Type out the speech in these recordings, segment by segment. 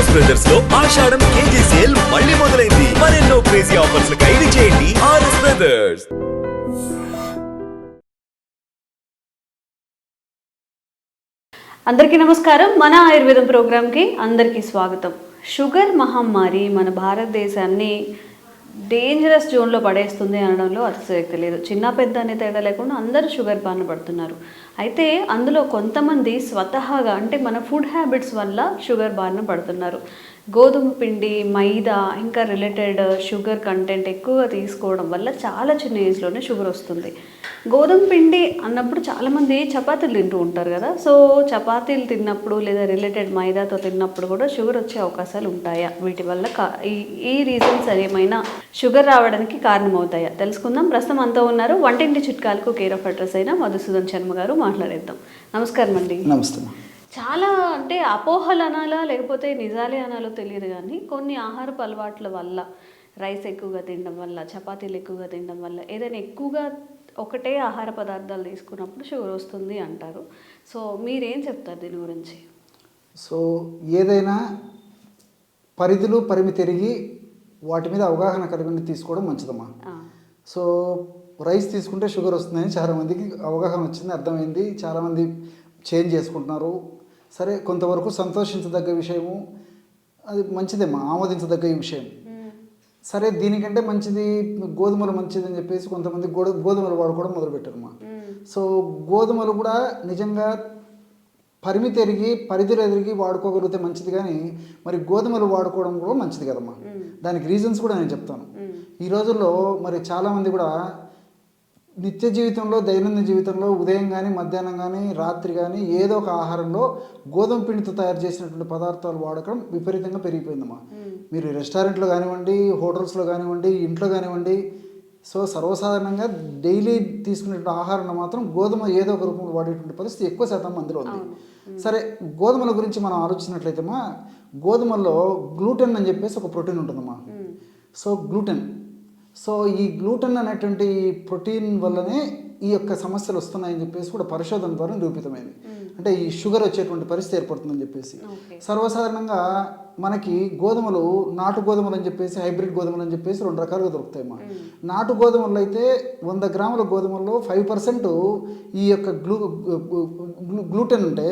RS బ్రదర్స్లో Ashadam KG sale మళ్ళీ మొదలైంది. మరెన్నో క్రేజీ ఆఫర్స్ ఖైదు చేయండి ఆర్ఎస్ బ్రదర్స్ అందరికీ నమస్కారం. మన ఆయుర్వేదం ప్రోగ్రామ్కి అందరికీ స్వాగతం. షుగర్ మహమ్మారి మన భారతదేశాన్ని డేంజరస్ జోన్లో పడేస్తుంది అనడంలో అతిశయక్తి లేదు. చిన్న పెద్ద అనే తేడా లేకుండా అందరూ షుగర్ బారిన పడుతున్నారు. అయితే అందులో కొంతమంది స్వతహాగా అంటే మన ఫుడ్ హ్యాబిట్స్ వల్ల షుగర్ బారిన పడుతున్నారు. గోధుమ పిండి మైదా ఇంకా రిలేటెడ్ షుగర్ కంటెంట్ ఎక్కువగా తీసుకోవడం వల్ల చాలా చిన్న ఏజ్లోనే షుగర్ వస్తుంది. గోధుమ పిండి అన్నప్పుడు చాలామంది చపాతీలు తింటూ ఉంటారు కదా. సో చపాతీలు తిన్నప్పుడు లేదా రిలేటెడ్ మైదాతో తిన్నప్పుడు కూడా షుగర్ వచ్చే అవకాశాలు ఉంటాయా? వీటి వల్ల ఈ ఈ రీజన్స్ ఏమైనా షుగర్ రావడానికి కారణమవుతాయా? తెలుసుకుందాం. ప్రస్తుతం అంతా ఉన్నారు వంటింటి చిట్కాలకు కేర్ ఆఫ్ అడ్రస్ అయిన మధుసూదన్ శర్మ గారు మాట్లాడేద్దాం. నమస్కారం అండి నమస్తే. చాలా అంటే అపోహలు అనాలా లేకపోతే నిజాలే అనాలో తెలియదు కానీ కొన్ని ఆహారపు అలవాట్ల వల్ల రైస్ ఎక్కువగా తినడం వల్ల చపాతీలు ఎక్కువగా తినడం వల్ల ఏదైనా ఎక్కువగా ఒకటే ఆహార పదార్థాలు తీసుకున్నప్పుడు షుగర్ వస్తుంది అంటారు. సో మీరేం చెప్తారు దీని గురించి? సో ఏదైనా పరిధులు పరిమితి ఎరిగి వాటి మీద అవగాహన కలిగి తీసుకోవడం మంచిదమ్మా. సో రైస్ తీసుకుంటే షుగర్ వస్తుందని చాలామందికి అవగాహన వచ్చింది అర్థమైంది. చాలామంది చేంజ్ చేసుకుంటున్నారు. సరే కొంతవరకు సంతోషించదగ్గ విషయము అది మంచిదేమ్మా ఆమోదించదగ్గ ఈ విషయం సరే దీనికంటే మంచిది గోధుమలు మంచిది అని చెప్పేసి కొంతమంది గోధ గోధుమలు వాడుకోవడం మొదలుపెట్టారమ్మా సో గోధుమలు కూడా నిజంగా పరిమితి ఎరిగి పరిధులు ఎరిగి వాడుకోగలిగితే మంచిది కానీ మరి గోధుమలు వాడుకోవడం కూడా మంచిది కదమ్మా. దానికి రీజన్స్ కూడా నేను చెప్తాను. ఈ రోజుల్లో మరి చాలామంది కూడా నిత్య జీవితంలో దైనందిన జీవితంలో ఉదయం కానీ మధ్యాహ్నం కానీ రాత్రి కానీ ఏదో ఒక ఆహారంలో గోధుమ పిండితో తయారు చేసినటువంటి పదార్థాలు వాడకం విపరీతంగా పెరిగిపోయిందమ్మా. మీరు రెస్టారెంట్లో కానివ్వండి హోటల్స్లో కానివ్వండి ఇంట్లో కానివ్వండి సో సర్వసాధారణంగా డైలీ తీసుకునేటువంటి ఆహారంలో మాత్రం గోధుమ ఏదో ఒక రూపంలో వాడేటువంటి పరిస్థితి ఎక్కువ శాతం మందిలో ఉంది. సరే గోధుమల గురించి మనం ఆలోచించినట్లయితే మా గోధుమల్లో గ్లూటెన్ అని చెప్పేసి ఒక ప్రోటీన్ ఉంటుందమ్మా. సో గ్లూటెన్ సో ఈ గ్లూటెన్ అనేటువంటి ప్రోటీన్ వల్లనే ఈ యొక్క సమస్యలు వస్తున్నాయని చెప్పేసి కూడా పరిశోధన ద్వారా నిరూపితమైంది. అంటే ఈ షుగర్ వచ్చేటువంటి పరిస్థితి ఏర్పడుతుందని చెప్పేసి. సర్వసాధారణంగా మనకి గోధుమలు నాటు గోధుమలు అని చెప్పేసి హైబ్రిడ్ గోధుమలు అని చెప్పేసి రెండు రకాలుగా దొరుకుతాయి అమ్మా నాటు గోధుమలు అయితే వంద గ్రాముల గోధుమల్లో ఫైవ్ పర్సెంట్ ఈ యొక్క గ్లూ గ్లూ- గ్లూటెన్ ఉంటే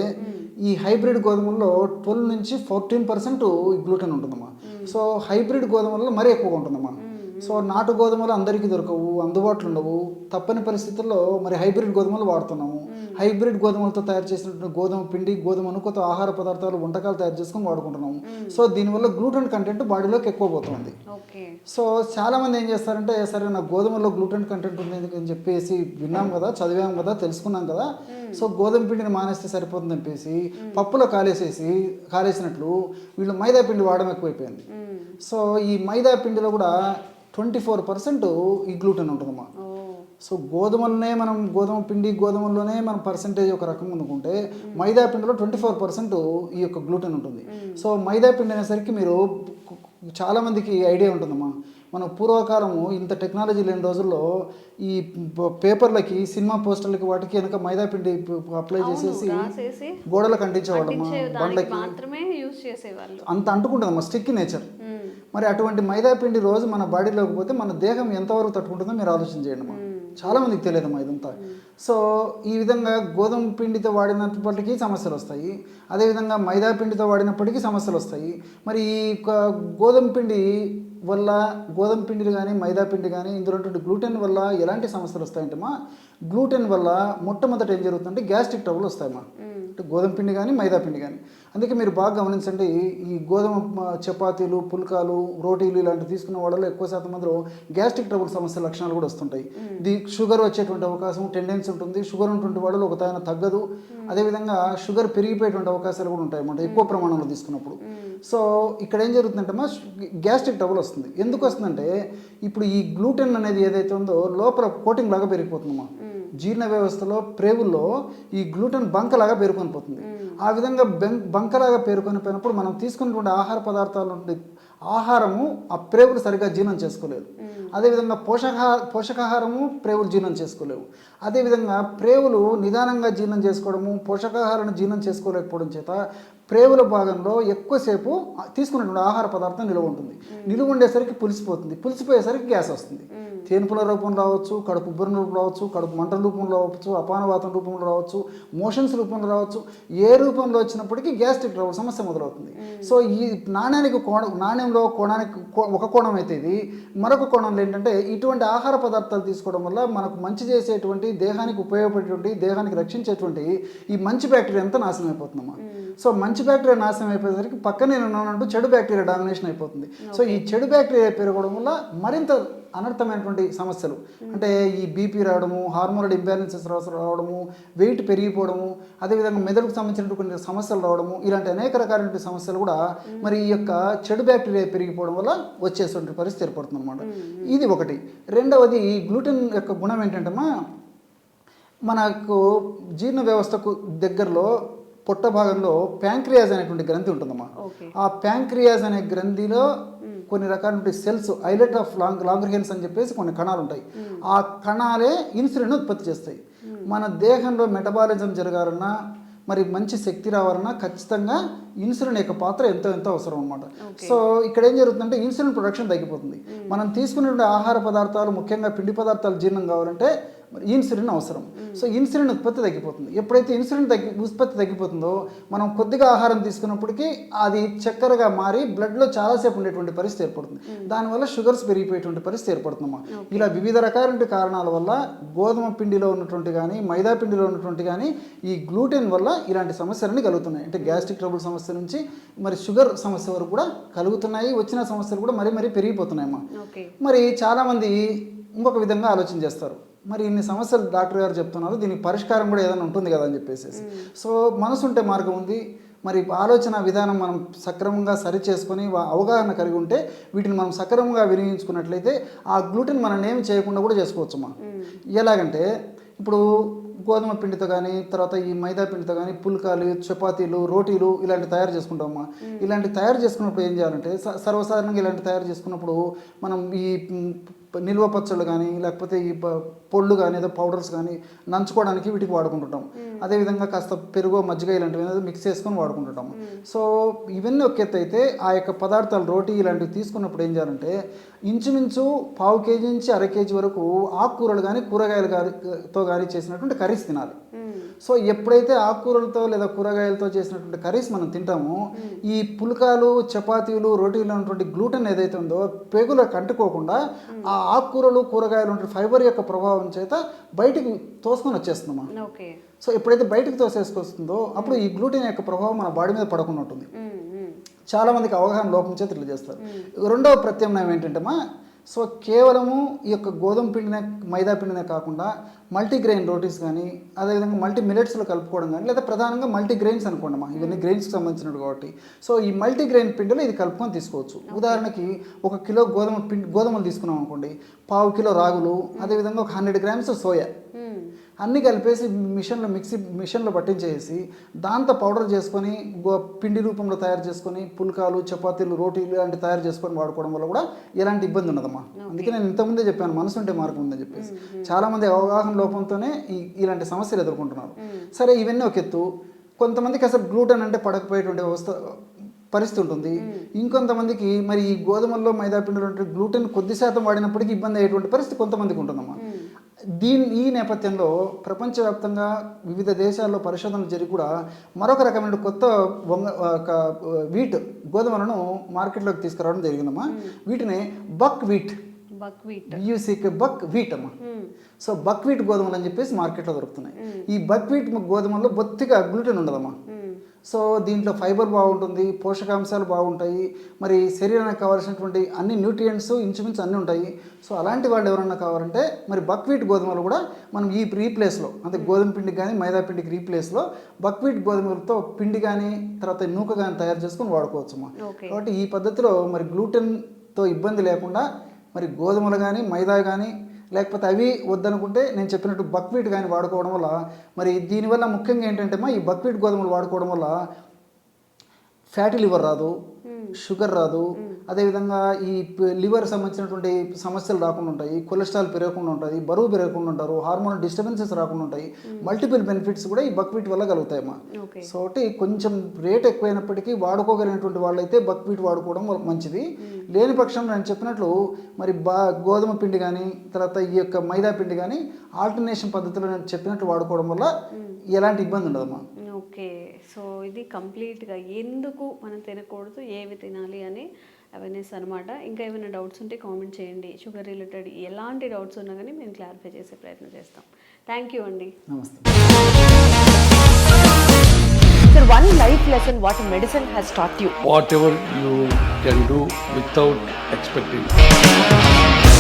ఈ హైబ్రిడ్ గోధుమల్లో ట్వెల్వ్ నుంచి ఫోర్టీన్ పర్సెంట్ గ్లూటెన్ ఉంటుందమ్మా సో హైబ్రిడ్ గోధుమల్లో మరీ ఎక్కువగా ఉంటుందమ్మా సో నాటు గోధుమలు అందరికీ దొరకవు. అందుబాటులో ఉండవు. తప్పని పరిస్థితుల్లో మరి హైబ్రిడ్ గోధుమలు వాడుతున్నాము. హైబ్రిడ్ గోధుమలతో తయారు చేసినటువంటి గోధుమ పిండి గోధుమ అనుకత ఆహార పదార్థాలు వంటకాలు తయారు చేసుకొని వాడుకుంటున్నాము. సో దీనివల్ల గ్లూటెన్ కంటెంట్ బాడీలోకి ఎక్కువ పోతుంది. సో చాలా మంది ఏం చేస్తారంటే సరే నాకు గోధుమలో గ్లూటెన్ కంటెంట్ ఉంది అని చెప్పేసి విన్నాం కదా చదివాం కదా తెలుసుకున్నాం కదా. సో గోధుమ పిండిని మానేస్తే సరిపోతుంది చెప్పేసి పప్పులో కాలేసేసి కాలేసినట్లు వీళ్ళు మైదా పిండి వాడడం ఎక్కువైపోయింది. సో ఈ మైదా పిండిలో కూడా ట్వంటీ ఫోర్ పర్సెంట్ ఈ గ్లూటెన్ ఉంటుందమ్మా. ఓ. సో గోధుమలనే మనం గోధుమ పిండి గోధుమల్లోనే మనం పర్సంటేజ్ ఒక రకంగా అనుకుంటే మైదా పిండిలో ట్వంటీ ఫోర్ పర్సెంట్ ఈ యొక్క గ్లూటెన్ ఉంటుంది. సో మైదా పిండి అనేసరికి మీరు చాలా మందికి ఐడియా ఉంటుందమ్మా. మన పూర్వకాలము ఇంత టెక్నాలజీ లేని రోజుల్లో ఈ పేపర్లకి సినిమా పోస్టర్లకి వాటికి వెనక మైదా పిండి అప్లై చేసేసి గోడలకు అంటించేవాళ్ళమ్మా అంటించే దానికి బండకి? మాత్రమే యూజ్ చేసేవాళ్ళు. అంత అంటుకుంటుందమ్మా స్టిక్ నేచర్. మరి అటువంటి మైదా పిండి రోజు మన బాడీలోకి పోతే మన దేహం ఎంతవరకు తట్టుకుంటుందో మీరు ఆలోచన చేయండి అమ్మా. చాలా మందికి తెలియదమ్మా ఇదంతా. సో ఈ విధంగా గోధుమ పిండితో వాడినప్పటికీ సమస్యలు వస్తాయి. అదేవిధంగా మైదా పిండితో వాడినప్పటికీ సమస్యలు వస్తాయి. మరి ఈ గోధుమ పిండి వల్ల గోధుమ పిండి కానీ మైదా పిండి కానీ ఇందులో గ్లూటెన్ వల్ల ఎలాంటి సమస్యలు వస్తాయంటమ్మా? గ్లూటెన్ వల్ల మొట్టమొదట ఏం జరుగుతుందంటే గ్యాస్ట్రిక్ ట్రబుల్ వస్తాయమ్మా. అంటే గోధుమ పిండి కానీ మైదా పిండి కానీ. అందుకే మీరు బాగా గమనించండి ఈ గోధుమ మ, చపాతీలు పుల్కాలు రోటీలు ఇలాంటివి తీసుకున్న వాళ్ళలో ఎక్కువ శాతం మందిలో గ్యాస్ట్రిక్ ట్రబుల్ సమస్య లక్షణాలు కూడా వస్తుంటాయి. ఇది షుగర్ వచ్చేటువంటి అవకాశం టెండెన్సీ ఉంటుంది. షుగర్ ఉన్నటువంటి వాళ్ళు ఒక తగ్గదు. అదేవిధంగా షుగర్ పెరిగిపోయేటువంటి అవకాశాలు కూడా ఉంటాయి అన్నమాట ఎక్కువ ప్రమాణంలో తీసుకున్నప్పుడు. సో ఇక్కడ ఏం జరుగుతుందంటే గ్యాస్ట్రిక్ ట్రబుల్ వస్తుంది. ఎందుకు వస్తుందంటే ఇప్పుడు ఈ గ్లూటెన్ అనేది ఏదైతే ఉందో లోపల కోటింగ్ లాగా పెరిగిపోతుందమ్మా జీర్ణ వ్యవస్థలో ప్రేవుల్లో ఈ గ్లూటెన్ బంకలాగా పేరుకొని పోతుంది. ఆ విధంగా బంకలాగా పేరుకొని పోయినప్పుడు మనం తీసుకున్నటువంటి ఆహార పదార్థాల ఆహారము ఆ ప్రేవులు సరిగ్గా జీర్ణం చేసుకోలేదు. అదేవిధంగా పోషకాహార పోషకాహారము ప్రేవులు జీర్ణం చేసుకోలేవు. అదేవిధంగా ప్రేవులు నిదానంగా జీర్ణం చేసుకోవడము పోషకాహారాన్ని జీర్ణం చేసుకోలేకపోవడం చేత ప్రేగుల భాగంలో ఎక్కువసేపు తీసుకున్నటువంటి ఆహార పదార్థం నిలువ ఉంటుంది. నిలువ ఉండేసరికి పులిసిపోతుంది. పులిసిపోయేసరికి గ్యాస్ వస్తుంది. తేనుపుల రూపంలో రావచ్చు కడుపు ఉబ్బరం రూపంలో రావచ్చు కడుపు మంటల రూపంలో రావచ్చు అపానవాతం రూపంలో రావచ్చు మోషన్స్ రూపంలో రావచ్చు ఏ రూపంలో వచ్చినప్పటికీ గ్యాస్ట్రిక్ ట్రబుల్ సమస్య మొదలవుతుంది. సో ఈ నాణ్యానికి కోణ నాణ్యంలో కోణానికి ఒక కోణం అయితే ఇది. మరొక కోణంలో ఏంటంటే ఇటువంటి ఆహార పదార్థాలు తీసుకోవడం వల్ల మనకు మంచి చేసేటువంటి దేహానికి ఉపయోగపడేటువంటి దేహానికి రక్షించేటువంటి ఈ మంచి బ్యాక్టీరియా అంతా నాశనం అయిపోతుందమ్మా. సో మంచి బ్యాక్టీరియా నాశనం అయిపోయేసరికి పక్కనే ఉన్నానంటూ చెడు బ్యాక్టీరియా డామినేషన్ అయిపోతుంది. సో ఈ చెడు బ్యాక్టీరియా పెరగడం వల్ల మరింత అనర్థమైనటువంటి సమస్యలు. అంటే ఈ బీపీ రావడము హార్మోనల్ ఇంబ్యాలెన్సెస్ రావడము వెయిట్ పెరిగిపోవడము అదేవిధంగా మెదడుకు సంబంధించినటువంటి కొన్ని సమస్యలు రావడము ఇలాంటి అనేక రకాలైన సమస్యలు కూడా మరి ఈ యొక్క చెడు బ్యాక్టీరియా పెరిగిపోవడం వల్ల వచ్చేటువంటి పరిస్థితి ఏర్పడుతుంది అనమాట ఇది ఒకటి. రెండవది గ్లూటెన్ యొక్క గుణం ఏంటంటేమా మనకు జీర్ణ వ్యవస్థకు దగ్గరలో పొట్ట భాగంలో ప్యాంక్రియాజ్ అనేటువంటి గ్రంథి ఉంటుందమ్మా. ఆ ప్యాంక్రియాజ్ అనే గ్రంథిలో కొన్ని రకాల సెల్స్ ఐలెట్ ఆఫ్ లాంగ్ లాంగ్रहेన్స్ అని చెప్పేసి కొన్ని కణాలు ఉంటాయి. ఆ కణాలే ఇన్సులిన్ ఉత్పత్తి చేస్తాయి. మన దేహంలో మెటబాలిజం జరగాలన్నా మరి మంచి శక్తి రావాలన్నా ఖచ్చితంగా ఇన్సులిన్ యొక్క పాత్ర ఎంతో ఎంతో అవసరం అనమాట సో ఇక్కడ ఏం జరుగుతుందంటే ఇన్సులిన్ ప్రొడక్షన్ తగ్గిపోతుంది. మనం తీసుకునే ఆహార పదార్థాలు ముఖ్యంగా పిండి పదార్థాలు జీర్ణం కావాలంటే మరి ఇన్సులిన్ అవసరం. సో ఇన్సులిన్ ఉత్పత్తి తగ్గిపోతుంది. ఎప్పుడైతే ఇన్సులిన్ తగ్గి ఉత్పత్తి తగ్గిపోతుందో మనం కొద్దిగా ఆహారం తీసుకున్నప్పటికీ అది చక్కెరగా మారి బ్లడ్లో చాలాసేపు ఉండేటువంటి పరిస్థితి ఏర్పడుతుంది. దానివల్ల షుగర్స్ పెరిగిపోయేటువంటి పరిస్థితి ఏర్పడుతుందమ్మా. ఇలా వివిధ రకాలైన కారణాల వల్ల గోధుమ పిండిలో ఉన్నటువంటి కానీ మైదా పిండిలో ఉన్నటువంటి కానీ ఈ గ్లూటెన్ వల్ల ఇలాంటి సమస్యలన్నీ కలుగుతున్నాయి. అంటే గ్యాస్ట్రిక్ ట్రబుల్ సమస్య నుంచి మరి షుగర్ సమస్య వరకు కూడా కలుగుతున్నాయి. వచ్చిన సమస్యలు కూడా మరీ మరీ పెరిగిపోతున్నాయమ్మా. మరి చాలామంది ఇంకొక విధంగా ఆలోచన చేస్తారు. మరి ఇన్ని సమస్యలు డాక్టర్ గారు చెప్తున్నారు దీనికి పరిష్కారం కూడా ఏదైనా ఉంటుంది కదా అని చెప్పేసి సో మనసు ఉంటే మార్గం ఉంది. మరి ఆలోచన విధానం మనం సక్రమంగా సరి చేసుకొని అవగాహన కలిగి ఉంటే వీటిని మనం సక్రమంగా వినియోగించుకున్నట్లయితే ఆ గ్లూటెన్ మనం ఏమి చేయకుండా కూడా చేసుకోవచ్చు మనం ఎలాగంటే ఇప్పుడు గోధుమ పిండితో కానీ తర్వాత ఈ మైదా పిండితో కానీ పుల్కాలు చపాతీలు రోటీలు ఇలాంటి తయారు చేసుకుంటామమ్మా. ఇలాంటి తయారు చేసుకున్నప్పుడు ఏం చేయాలంటే సర్వసాధారణంగా ఇలాంటి తయారు చేసుకున్నప్పుడు మనం ఈ నిల్వ పచ్చళ్ళు కానీ లేకపోతే ఈ ప- పొళ్ళు కానీ ఏదో పౌడర్స్ కానీ నంచుకోవడానికి వీటికి వాడుకుంటుంటాం. అదేవిధంగా కాస్త పెరుగు మజ్జిగ ఇలాంటివి ఏదో మిక్స్ చేసుకొని వాడుకుంటుంటాం. సో ఇవన్నీ ఒక ఎత్తు అయితే ఆ యొక్క పదార్థాలు రోటీ ఇలాంటివి తీసుకున్నప్పుడు ఏం చేయాలంటే ఇంచుమించు పావు కేజీ నుంచి అర కేజీ వరకు ఆకుకూరలు కానీ కూరగాయలు తో కానీ చేసినటువంటి కర్రీస్ తినాలి. సో ఎప్పుడైతే ఆకుకూరలతో లేదా కూరగాయలతో చేసినటువంటి కర్రీస్ మనం తింటామో ఈ పుల్కాలు చపాతీలు రోటీలు ఉన్నటువంటి గ్లూటెన్ ఏదైతే ఉందో పేగులకు అంటుకోకుండా ఆ ఆకుకూరలు కూరగాయలు ఉంటే ఫైబర్ యొక్క ప్రభావం చేత బయటికి తోసుకొని వచ్చేస్తుందమ్మా. ఓకే. సో ఎప్పుడైతే బయటికి తోసేసుకొస్తుందో అప్పుడు ఈ గ్లూటెన్ యొక్క ప్రభావం మన బాడీ మీద పడకుండా ఉంటుంది. చాలా మందికి అవగాహన లోపం చేత ఇట్లా చేస్తారు రెండవ ప్రత్యామ్నాయం ఏంటంటేమా సో కేవలము ఈ యొక్క గోధుమ పిండినే మైదా పిండినే కాకుండా మల్టీగ్రెయిన్ రోటీస్ కానీ అదేవిధంగా మల్టీ మిలెట్స్లో కలుపుకోవడం కానీ లేదా ప్రధానంగా మల్టీ గ్రెయిన్స్ అనుకోండి ఇవన్నీ గ్రెయిన్స్కి సంబంధించినవి కాబట్టి. సో ఈ మల్టీగ్రెయిన్ పిండిలో ఇది కలుపుకొని తీసుకోవచ్చు. ఉదాహరణకి ఒక కిలో గోధుమ పిండి గోధుమలు తీసుకున్నాం అనుకోండి పావు కిలో రాగులు అదేవిధంగా ఒక హండ్రెడ్ గ్రామ్స్ సోయా. అన్నీ కలిపేసి మిషన్లో మిక్సీ మిషన్లో పట్టించేసి దాంతో పౌడర్ చేసుకొని పిండి రూపంలో తయారు చేసుకొని పుల్కాలు చపాతీలు రోటీలు లాంటి తయారు చేసుకొని వాడుకోవడం వల్ల కూడా ఎలాంటి ఇబ్బంది ఉండదమ్మా. అందుకే నేను ఇంతకుముందే చెప్పాను మనసు ఉంటే మార్గం ఉందని చెప్పేసి. చాలామంది అవగాహన లోపంతోనే ఇలాంటి సమస్యలు ఎదుర్కొంటున్నారు. సరే ఇవన్నీ ఒక ఎత్తు. కొంతమందికి అసలు గ్లూటెన్ అంటే పడకపోయేటువంటి వ్యవస్థ పరిస్థితి ఉంటుంది. ఇంకొంతమందికి మరి ఈ గోధుమల్లో మైదా పిండిలో ఉంటే గ్లూటెన్ కొద్ది శాతం వాడినప్పటికీ ఇబ్బంది అయ్యేటువంటి పరిస్థితి కొంతమందికి ఉంటుందమ్మా. దీని ఈ నేపథ్యంలో ప్రపంచవ్యాప్తంగా వివిధ దేశాల్లో పరిశోధనలు జరిగి కూడా మరొక రకమైన కొత్త వంగ ఒక వీట్ గోధుమలను మార్కెట్లోకి తీసుకురావడం జరిగిందమ్మా. వీటిని బక్ వీట్. Buckwheat. బియూసీకి బక్ వీట్ అమ్మా. సో బక్ వీట్ గోధుమలు అని చెప్పేసి మార్కెట్లో దొరుకుతున్నాయి. ఈ బక్ వీట్ గోధుమల్లో బొత్తిగా గ్లూటెన్ ఉండదమ్మా. సో దీంట్లో ఫైబర్ బాగుంటుంది పోషకాంశాలు బాగుంటాయి మరి శరీరానికి కావాల్సినటువంటి అన్ని న్యూట్రియంట్స్ ఇంచుమించు అన్నీ ఉంటాయి. సో అలాంటి వాళ్ళు ఎవరన్నా కావాలంటే మరి బక్వీట్ గోధుమలు కూడా మనం ఈ రీప్లేస్లో అంటే గోధుమ పిండికి కానీ మైదా పిండికి రీప్లేస్లో బక్వీట్ గోధుమలతో పిండి కానీ తర్వాత నూక కానీ తయారు చేసుకొని వాడుకోవచ్చు కాబట్టి ఈ పద్ధతిలో మరి గ్లూటెన్తో ఇబ్బంది లేకుండా మరి గోధుమలు కానీ మైదా కానీ లేకపోతే అవి వద్దనుకుంటే నేను చెప్పినట్టు బక్వీట్ కానీ వాడుకోవడం వల్ల మరి దీనివల్ల ముఖ్యంగా ఏంటంటే మా ఈ బక్వీట్ గోధుమలు వాడుకోవడం వల్ల ఫ్యాటీ లివర్ రాదు షుగర్ రాదు. అదేవిధంగా ఈ లివర్ సంబంధించినటువంటి సమస్యలు రాకుండా ఉంటాయి. కొలెస్ట్రాల్ పెరగకుండా ఉంటుంది బరువు పెరగకుండా ఉంటారు హార్మోన్ డిస్టర్బెన్సెస్ రాకుండా ఉంటాయి. మల్టిపుల్ బెనిఫిట్స్ కూడా ఈ బక్వీట్ వల్ల కలుగుతాయమ్మా. ఓకే. సో ఒకటి కొంచెం రేట్ ఎక్కువైనప్పటికీ వాడుకోగలిగినటువంటి వాళ్ళైతే బక్వీట్ వాడుకోవడం మంచిది. లేని పక్షంలో నేను చెప్పినట్లు మరి బా గోధుమ పిండి కానీ తర్వాత ఈ యొక్క మైదా పిండి కానీ ఆల్టర్నేషన్ పద్ధతిలో నేను చెప్పినట్లు వాడుకోవడం వల్ల ఎలాంటి ఇబ్బంది ఉండదమ్మా. ఓకే. సో ఇది కంప్లీట్గా ఎందుకు మనం తినకూడదు ఏవి తినాలి అని అవేర్నెస్ అనమాట ఇంకా ఏమైనా డౌట్స్ ఉంటే కామెంట్ చేయండి. షుగర్ రిలేటెడ్ ఎలాంటి డౌట్స్ ఉన్నా కానీ మేము క్లారిఫై చేసే ప్రయత్నం చేస్తాం. థ్యాంక్ యూ అండి. నమస్తే. Sir, one life lesson what medicine has taught you. whatever you can do without expecting.